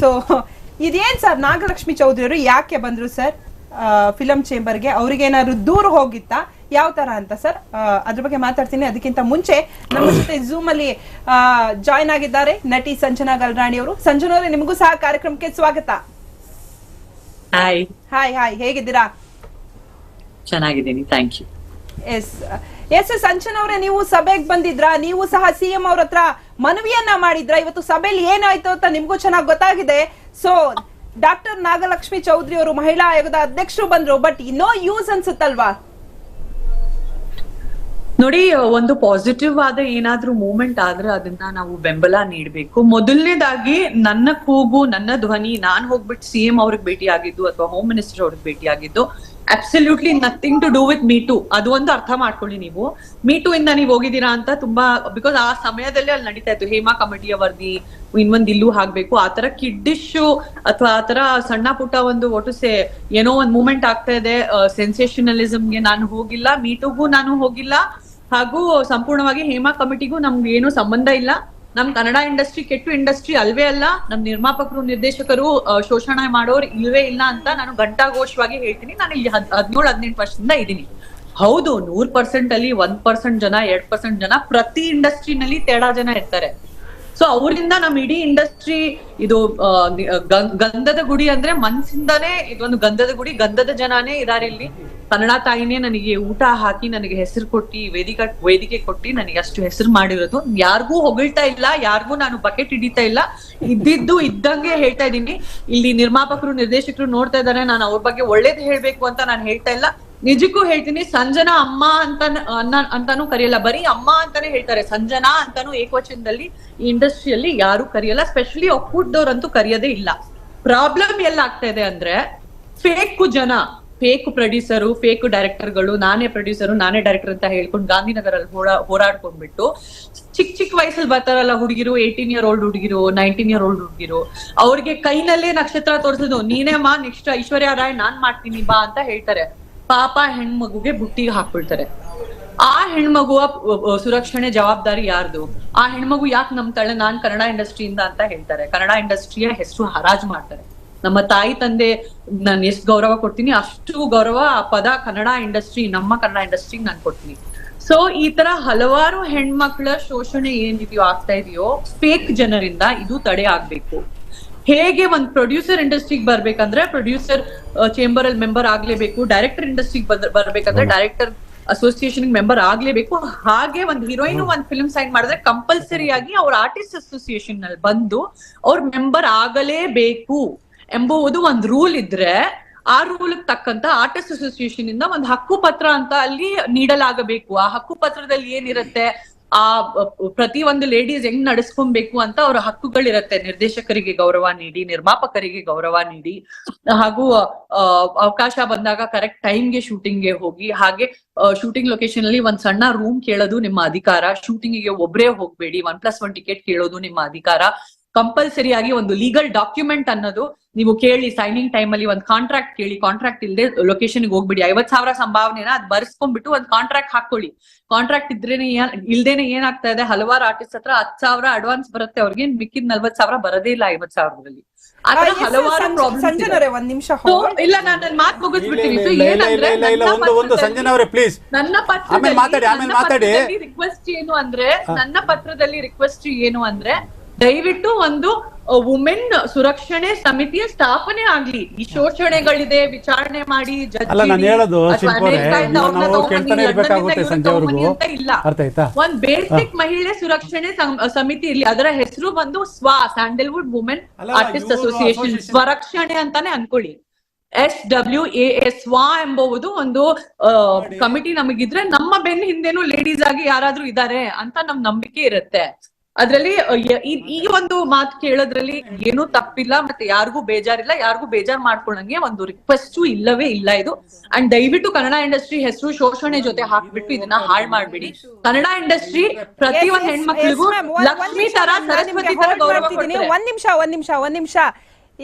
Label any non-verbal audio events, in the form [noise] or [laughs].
So [laughs] ಇದೇನ್ sir Nagalakshmi Chaudhary ಅವರು ಯಾಕೆ ಬಂದ್ರು ಸರ್ ಫಿಲಂ ಚೇಂಬರ್ಗೆ ಅವ್ರಿಗೆ ಏನಾದ್ರು ದೂರ ಹೋಗಿತ್ತಾ? ಯಾವ ತರ ಅಂತ ಸರ್? ಅದ್ರ ಬಗ್ಗೆ ಮಾತಾಡ್ತೀನಿ. ಅದಕ್ಕಿಂತ ಮುಂಚೆ ನಮ್ಮ ಜೊತೆ ಝೂಮ್ ಅಲ್ಲಿ ಜಾಯ್ನ್ ಆಗಿದ್ದಾರೆ ನಟಿ ಸಂಜನಾ ಗಲ್ರಾಣಿ ಅವರು. ಸಂಜನಾ ಅವರೇ ನಿಮಗೂ ಸಹ ಕಾರ್ಯಕ್ರಮಕ್ಕೆ ಸ್ವಾಗತ. ಹಾಯ್ ಹಾಯ್ ಹಾಯ್ ಹೇಗಿದ್ದೀರಾ? ಚೆನ್ನಾಗಿದ್ದೀನಿ. Thank you S S Sanchan ಅವರೇ, ನೀವು ಸಭೆಗೆ ಬಂದಿದ್ರ? ನೀವು ಸಹ ಸಿಎಂ ಅವ್ರ ಹತ್ರ ಮನವಿಯನ್ನ ಮಾಡಿದ್ರ? ಇವತ್ತು ಸಭೆಯಲ್ಲಿ ಏನಾಯ್ತು ಅಂತ ನಿಮ್ಗೂ ಚೆನ್ನಾಗಿ ಗೊತ್ತಾಗಿದೆ. ಸೊ ಡಾಕ್ಟರ್ ನಾಗಲಕ್ಷ್ಮಿ ಚೌಧರಿ ಅವರು ಮಹಿಳಾ ಆಯೋಗದ ಅಧ್ಯಕ್ಷರು ಬಂದ್ರು. ಬಟ್ ನೋ ಯೂಸ್ ಅನ್ಸುತ್ತಲ್ವಾ? ನೋಡಿ, ಒಂದು ಪಾಸಿಟಿವ್ ಆದ ಏನಾದ್ರೂ ಮೂಮೆಂಟ್ ಆದ್ರೆ ಅದನ್ನ ನಾವು ಬೆಂಬಲ ನೀಡಬೇಕು. ಮೊದಲನೇದಾಗಿ ನನ್ನ ಕೂಗು, ನನ್ನ ಧ್ವನಿ, ನಾನ್ ಹೋಗ್ಬಿಟ್ಟು ಸಿ ಎಂ ಅವ್ರಿಗೆ ಭೇಟಿ ಆಗಿದ್ದು ಅಥವಾ ಹೋಮ್ ಮಿನಿಸ್ಟರ್ ಅವ್ರಿಗೆ ಭೇಟಿ ಆಗಿದ್ದು absolutely nothing to do with me too ಅದು ಒಂದು ಅರ್ಥ ಮಾಡ್ಕೊಳ್ಳಿ ನೀವು. ಮೀ ಟು ಇಂದ ನೀವು ಹೋಗಿದ್ದೀರಾ ಅಂತ ತುಂಬಾ ಬಿಕಾಸ್ ಆ ಸಮಯದಲ್ಲಿ ಅಲ್ಲಿ ನಡೀತಾ ಇತ್ತು. ಹೇಮಾ ಕಮಿಟಿಯ ವರದಿ, ಇನ್ನೊಂದ್ ಇಲ್ಲೂ ಹಾಕ್ಬೇಕು. ಆತರ ಕಿಡ್ಡಿಶ್ ಅಥವಾ ಆತರ ಸಣ್ಣ ಪುಟ್ಟ ಒಂದು ಒಟ್ಟು ಸೇ ಏನೋ ಒಂದ್ ಮೂಮೆಂಟ್ ಆಗ್ತಾ ಇದೆ. ಸೆನ್ಸೇಷನಲಿಸಮ್ಗೆ ನಾನು ಹೋಗಿಲ್ಲ. ಮೀ ಟುಗೂ ನಾನು ಹೋಗಿಲ್ಲ. ಹಾಗೂ ಸಂಪೂರ್ಣವಾಗಿ ಹೇಮಾ ಕಮಿಟಿಗೂ ನಮ್ಗೆ ಏನು ಸಂಬಂಧ ಇಲ್ಲ. ನಮ್ ಕನ್ನಡ ಇಂಡಸ್ಟ್ರಿ ಕೆಟ್ಟು ಇಂಡಸ್ಟ್ರಿ ಅಲ್ವೇ ಅಲ್ಲ, ನಮ್ ನಿರ್ಮಾಪಕರು, ನಿರ್ದೇಶಕರು ಶೋಷಣೆ ಮಾಡೋರು ಇಲ್ವೇ ಇಲ್ಲ ಅಂತ ನಾನು ಘಂಟಾಘೋಷವಾಗಿ ಹೇಳ್ತೀನಿ. ನಾನು ಇಲ್ಲಿ ಹದ್ ಹದಿನೇಳು ಹದಿನೆಂಟು ವರ್ಷದಿಂದ ಇದ್ದೀನಿ. ಹೌದು, ನೂರ್ ಪರ್ಸೆಂಟ್ ಅಲ್ಲಿ ಒಂದ್ ಪರ್ಸೆಂಟ್ ಜನ, ಎರಡ್ ಪರ್ಸೆಂಟ್ ಜನ ಪ್ರತಿ ಇಂಡಸ್ಟ್ರಿನಲ್ಲಿ ತೇಡಾ ಜನ ಇರ್ತಾರೆ. ಸೊ ಅವರಿಂದ ನಮ್ ಇಡೀ ಇಂಡಸ್ಟ್ರಿ ಇದು ಗಂಧದ ಗುಡಿ ಅಂದ್ರೆ ಮನ್ಸಿಂದಾನೇ ಇದೊಂದು ಗಂಧದ ಗುಡಿ. ಗಂಧದ ಜನಾನೇ ಇದಾರೆ ಇಲ್ಲಿ. ಕನ್ನಡ ತಾಯಿನೇ ನನಗೆ ಊಟ ಹಾಕಿ ನನಗೆ ಹೆಸರು ಕೊಟ್ಟಿ, ವೇದಿಕೆ ವೇದಿಕೆ ಕೊಟ್ಟಿ ನನಗೆ ಅಷ್ಟು ಹೆಸರು ಮಾಡಿರೋದು. ಯಾರಿಗೂ ಹೊಗಳ್ತಾ ಇಲ್ಲ, ಯಾರಿಗೂ ನಾನು ಬಕೆಟ್ ಹಿಡಿತಾ ಇಲ್ಲ. ಇದ್ದಿದ್ದು ಇದ್ದಂಗೆ ಹೇಳ್ತಾ ಇದ್ದೀನಿ. ಇಲ್ಲಿ ನಿರ್ಮಾಪಕರು, ನಿರ್ದೇಶಕರು ನೋಡ್ತಾ ಇದ್ದಾರೆ. ನಾನು ಅವ್ರ ಬಗ್ಗೆ ಒಳ್ಳೇದು ಹೇಳ್ಬೇಕು ಅಂತ ನಾನು ಹೇಳ್ತಾ ಇಲ್ಲ. ನಿಜಕ್ಕೂ ಹೇಳ್ತೀನಿ, ಸಂಜನಾ ಅಮ್ಮ ಅಂತ ಅನ್ನ- ಅಂತಾನೂ ಕರೆಯಲ್ಲ, ಬರೀ ಅಮ್ಮ ಅಂತಾನೆ ಹೇಳ್ತಾರೆ. ಸಂಜನಾ ಅಂತಾನು ಏಕವಚನದಲ್ಲಿ ಈ ಇಂಡಸ್ಟ್ರಿಯಲ್ಲಿ ಯಾರು ಕರೆಯಲ್ಲ ಸ್ಪೆಷಲಿ ಒಕ್ಕೂಟದವ್ರಂತೂ ಕರೆಯೋದೇ ಇಲ್ಲ. ಪ್ರಾಬ್ಲಮ್ ಎಲ್ಲ ಆಗ್ತಾ ಇದೆ ಅಂದ್ರೆ, ಫೇಕು ಜನ, ಫೇಕ್ ಪ್ರೊಡ್ಯೂಸರು, ಫೇಕ್ ಡೈರೆಕ್ಟರ್ಗಳು, ನಾನೇ ಪ್ರೊಡ್ಯೂಸರು, ನಾನೇ ಡೈರೆಕ್ಟರ್ ಅಂತ ಹೇಳ್ಕೊಂಡು ಗಾಂಧಿನಗರಲ್ಲಿ ಹೋರಾ ಹೋರಾಡ್ಕೊಂಡ್ಬಿಟ್ಟು ಚಿಕ್ಕ ಚಿಕ್ಕ ವಯಸ್ಸಲ್ಲಿ ಬರ್ತಾರಲ್ಲ ಹುಡುಗಿರು ಏಯ್ಟೀನ್ ಇಯರ್ ಓಲ್ಡ್ ಹುಡುಗಿರು ನೈನ್ಟೀನ್ ಇಯರ್ ಓಲ್ಡ್ ಹುಡುಗಿರು, ಅವ್ರಿಗೆ ಕೈನಲ್ಲೇ ನಕ್ಷತ್ರ ತೋರಿಸೋದು ನೀನೇ ಮಾ ನೆಕ್ಸ್ಟ್ ಐಶ್ವರ್ಯ ರಾಯ್ ನಾನ್ ಮಾಡ್ತೀನಿ, ಬಾ ಅಂತ ಹೇಳ್ತಾರೆ. ಪಾಪ ಹೆಣ್ಮಗುಗೆ ಬುಟ್ಟಿಗೆ ಹಾಕ್ಬಿಡ್ತಾರೆ. ಆ ಹೆಣ್ಮಗುವ ಸುರಕ್ಷಣೆ ಜವಾಬ್ದಾರಿ ಯಾರ್ದು? ಆ ಹೆಣ್ಮಗು ಯಾಕೆ ನಂಬ್ತಾಳೆ? ನಾನ್ ಕನ್ನಡ ಇಂಡಸ್ಟ್ರಿಯಿಂದ ಅಂತ ಹೇಳ್ತಾರೆ. ಕನ್ನಡ ಇಂಡಸ್ಟ್ರಿಯ ಹೆಸರು ಹರಾಜ್ ಮಾಡ್ತಾರೆ. ನಮ್ಮ ತಾಯಿ ತಂದೆ ನಾನು ಎಷ್ಟು ಗೌರವ ಕೊಡ್ತೀನಿ, ಅಷ್ಟು ಗೌರವ ಆ ಪದ ಕನ್ನಡ ಇಂಡಸ್ಟ್ರಿ, ನಮ್ಮ ಕನ್ನಡ ಇಂಡಸ್ಟ್ರಿಗೆ ನಾನು ಕೊಡ್ತೀನಿ. ಸೊ ಈ ತರ ಹಲವಾರು ಹೆಣ್ಮಕ್ಳ ಶೋಷಣೆ ಏನಿದೆಯೋ ಆಗ್ತಾ ಇದೆಯೋ ಫೇಕ್ ಜನರಿಂದ ಇದು ತಡೆ ಆಗ್ಬೇಕು. ಹೇಗೆ ಒಂದು ಪ್ರೊಡ್ಯೂಸರ್ ಇಂಡಸ್ಟ್ರಿಗೆ ಬರ್ಬೇಕಂದ್ರೆ ಪ್ರೊಡ್ಯೂಸರ್ ಚೇಂಬರ್ ಅಲ್ಲಿ ಮೆಂಬರ್ ಆಗ್ಲೇಬೇಕು ಡೈರೆಕ್ಟರ್ ಇಂಡಸ್ಟ್ರಿಗೆ ಬರ್ಬೇಕಂದ್ರೆ ಡೈರೆಕ್ಟರ್ ಅಸೋಸಿಯೇಷನ್ ಮೆಂಬರ್ ಆಗ್ಲೇಬೇಕು. ಹಾಗೆ ಒಂದ್ ಹೀರೋಯಿನ್ ಒಂದ್ ಫಿಲ್ಮ್ ಸೈನ್ ಮಾಡಿದ್ರೆ ಕಂಪಲ್ಸರಿ ಆಗಿ ಅವ್ರ ಆರ್ಟಿಸ್ಟ್ ಅಸೋಸಿಯೇಷನ್ನಲ್ಲಿ ಬಂದು ಅವ್ರ ಮೆಂಬರ್ ಆಗಲೇಬೇಕು ಎಂಬುವುದು ಒಂದ್ ರೂಲ್ ಇದ್ರೆ ಆ ರೂಲ್ ತಕ್ಕಂತ ಆರ್ಟಿಸ್ಟ್ ಅಸೋಸಿಯೇಷನ್ ಇಂದ ಒಂದ್ ಹಕ್ಕು ಪತ್ರ ಅಂತ ಅಲ್ಲಿ ನೀಡಲಾಗಬೇಕು. ಆ ಹಕ್ಕು ಪತ್ರದಲ್ಲಿ ಏನಿರುತ್ತೆ? ಆ ಪ್ರತಿ ಒಂದು ಲೇಡೀಸ್ ಹೆಂಗ್ ನಡೆಸ್ಕೊಬೇಕು ಅಂತ ಅವ್ರ ಹಕ್ಕುಗಳಿರತ್ತೆ. ನಿರ್ದೇಶಕರಿಗೆ ಗೌರವ ನೀಡಿ, ನಿರ್ಮಾಪಕರಿಗೆ ಗೌರವ ನೀಡಿ, ಹಾಗೂ ಅವಕಾಶ ಬಂದಾಗ ಕರೆಕ್ಟ್ ಟೈಮ್ಗೆ ಶೂಟಿಂಗ್ಗೆ ಹೋಗಿ, ಹಾಗೆ ಶೂಟಿಂಗ್ ಲೊಕೇಶನ್ ಅಲ್ಲಿ ಒಂದ್ ಸಣ್ಣ ರೂಮ್ ಕೇಳೋದು ನಿಮ್ಮ ಅಧಿಕಾರ. ಶೂಟಿಂಗ್ಗೆ ಒಬ್ರೇ ಹೋಗ್ಬೇಡಿ. ಒನ್ ಪ್ಲಸ್ ಒನ್ ಟಿಕೆಟ್ ಕೇಳೋದು ನಿಮ್ಮ ಅಧಿಕಾರ. ಕಂಪಲ್ಸರಿ ಆಗಿ ಒಂದು ಲೀಗಲ್ ಡಾಕ್ಯುಮೆಂಟ್ ಅನ್ನೋದು ನೀವು ಕೇಳಿ ಸೈನಿಂಗ್ ಟೈಮ್ ಅಲ್ಲಿ ಒಂದು ಕಾಂಟ್ರಾಕ್ಟ್ ಕೇಳಿ ಕಾಂಟ್ರಾಕ್ಟ್ ಇಲ್ಲದೆ ಲೊಕೇಶನ್ ಹೋಗ್ಬಿಡಿ. ಐವತ್ ಸಾವಿರ ಸಂಭಾವನೆನ ಅದ್ ಬರ್ಸ್ಕೊಂಡ್ಬಿಟ್ಟು ಒಂದು ಕಾಂಟ್ರಾಕ್ಟ್ ಹಾಕೊಳ್ಳಿ. ಕಾಂಟ್ರಾಕ್ಟ್ ಇದ್ರೇನೆ ಏನ್- ಇಲ್ದೇನೆ ಏನಾಗ್ತಾ ಇದೆ? ಹಲವಾರು ಆರ್ಟಿಸ್ಟ್ ಹತ್ರ ಹತ್ ಸಾವಿರ ಅಡ್ವಾನ್ಸ್ ಬರುತ್ತೆ. ಅವ್ರಿಗೆ ಮಿಕ್ಕಿದ್ ನಲ್ವತ್ ಸಾವಿರ ಬರೋದೇ ಇಲ್ಲ ಐವತ್ ಸಾವಿರದಲ್ಲಿ ಆತರ ತರ ಹಲವಾರು ಒಂದ್ ನಿಮಿಷ ಇಲ್ಲ ನಾನು ನನ್ನ ಮಾತು ಮುಗಿಸ್ಬಿಡ್ತೀನಿ. ಇಲ್ಲ, ಏನಂದ್ರೆ ಇಲ್ಲ, ಇಲ್ಲ, ನನ್ನ ಒಂದು ಒಂದು ಪತ್ರದಲ್ಲಿ- ಸಂಜನಾ ಅವರೇ ಪ್ಲೀಸ್ ನನ್ನ ಆಮೇಲೆ ಮಾತಾಡಿ, ಆಮೇಲೆ ಮಾತಾಡಿ. ರಿಕ್ವೆಸ್ಟ್ ಏನು ಅಂದ್ರೆ ನನ್ನ ಪತ್ರದಲ್ಲಿ ರಿಕ್ವೆಸ್ಟ್ ಏನು ಅಂದ್ರೆ ದಯವಿಟ್ಟು ಒಂದು ವುಮೆನ್ ಸುರಕ್ಷಣೆ ಸಮಿತಿಯ ಸ್ಥಾಪನೆ ಆಗ್ಲಿ ಈ ಶೋಷಣೆಗಳಿದೆ ವಿಚಾರಣೆ ಮಾಡಿ ಅಲ್ಲ, ನಾನ್ ಹೇಳೋದು ಅರ್ಥ ಆಯ್ತಾ? ಒಂದ್ ಬೇಸಿಕ್ ಮಹಿಳೆ ಸುರಕ್ಷಣೆ ಸಮಿತಿ ಇರ್ಲಿ ಅದರ ಹೆಸರು ಬಂದು ಸ್ವ ಸ್ಯಾಂಡಲ್ವುಡ್ ವುಮೆನ್ ಆರ್ಟಿಸ್ಟ್ ಅಸೋಸಿಯೇಷನ್ ಸ್ವರಕ್ಷಣೆ ಅಂತಾನೆ ಅನ್ಕೊಳ್ಳಿ ಎಸ್ ಡಬ್ಲ್ಯೂ ಎ ಎಸ್ ಸ್ವಾ ಎಂಬುವುದು ಒಂದು ಕಮಿಟಿ ನಮಗಿದ್ರೆ ನಮ್ಮ ಬೆನ್ನ ಹಿಂದೆನೂ ಲೇಡೀಸ್ ಆಗಿ ಯಾರಾದ್ರೂ ಇದಾರೆ ಅಂತ ನಮ್ ನಂಬಿಕೆ ಇರುತ್ತೆ ಅದ್ರಲ್ಲಿ ಈ- ಒಂದು ಮಾತು ಕೇಳೋದ್ರಲ್ಲಿ ಏನು ತಪ್ಪಿಲ್ಲ ಮತ್ತೆ ಯಾರಿಗೂ ಬೇಜಾರಿಲ್ಲ ಯಾರಿಗೂ ಬೇಜಾರ್ ಮಾಡ್ಕೊಳಂಗೆ ಒಂದು ರಿಕ್ವೆಸ್ಟ್ ಇಲ್ಲವೇ ಇಲ್ಲ ಇದು. ಅಂಡ್ ದಯವಿಟ್ಟು ಕನ್ನಡ ಇಂಡಸ್ಟ್ರಿ ಹೆಸರು ಶೋಷಣೆ ಜೊತೆ ಹಾಕ್ಬಿಟ್ಟು ಇದನ್ನ ಹಾಳ್ ಮಾಡ್ಬಿಡಿ. ಕನ್ನಡ ಇಂಡಸ್ಟ್ರಿ ಪ್ರತಿ ಒಂದ್ ಹೆಣ್ಮಕ್ಳಿಗೂ ಲಕ್ಷ್ಮಿ ತರ ಸರಸ್ವತಿ ತರ ಗೌರವ ಒಂದ್ ನಿಮಿಷ ಒಂದ್ ನಿಮಿಷ ಒಂದ್ ನಿಮಿಷ.